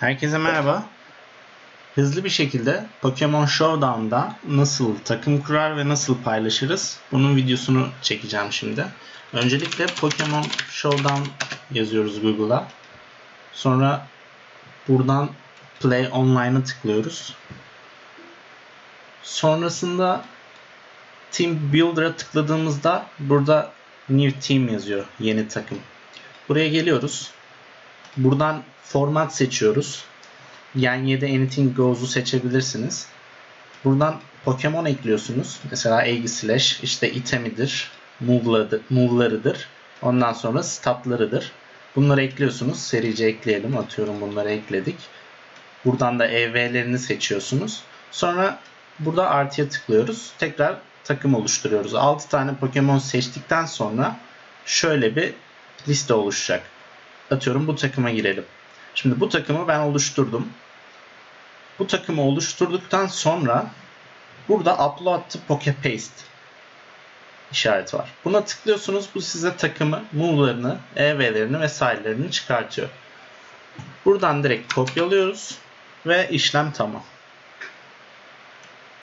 Herkese merhaba. Hızlı bir şekilde Pokemon Showdown'da nasıl takım kurar ve nasıl paylaşırız bunun videosunu çekeceğim şimdi. Öncelikle Pokemon Showdown yazıyoruz Google'a. Sonra buradan Play Online'a tıklıyoruz. Sonrasında Team Builder'a tıkladığımızda burada New Team yazıyor. Yeni takım. Buraya geliyoruz. Buradan format seçiyoruz. Yan 7 Anything Goes'u seçebilirsiniz. Buradan Pokemon ekliyorsunuz. Mesela Egg Slash işte itemidir, move'ları- move'larıdır. Ondan sonra statlarıdır. Bunları ekliyorsunuz. Serice ekleyelim. Atıyorum bunları ekledik. Buradan da EV'lerini seçiyorsunuz. Sonra burada artıya tıklıyoruz. Tekrar takım oluşturuyoruz. 6 tane Pokemon seçtikten sonra şöyle bir liste oluşacak. Atıyorum bu takıma girelim. Şimdi bu takımı ben oluşturdum. Bu takımı oluşturduktan sonra burada Upload to Poke Paste işareti var. Buna tıklıyorsunuz. Bu size takımı, move'larını, EV'lerini vesairelerini çıkartıyor. Buradan direkt kopyalıyoruz ve işlem tamam.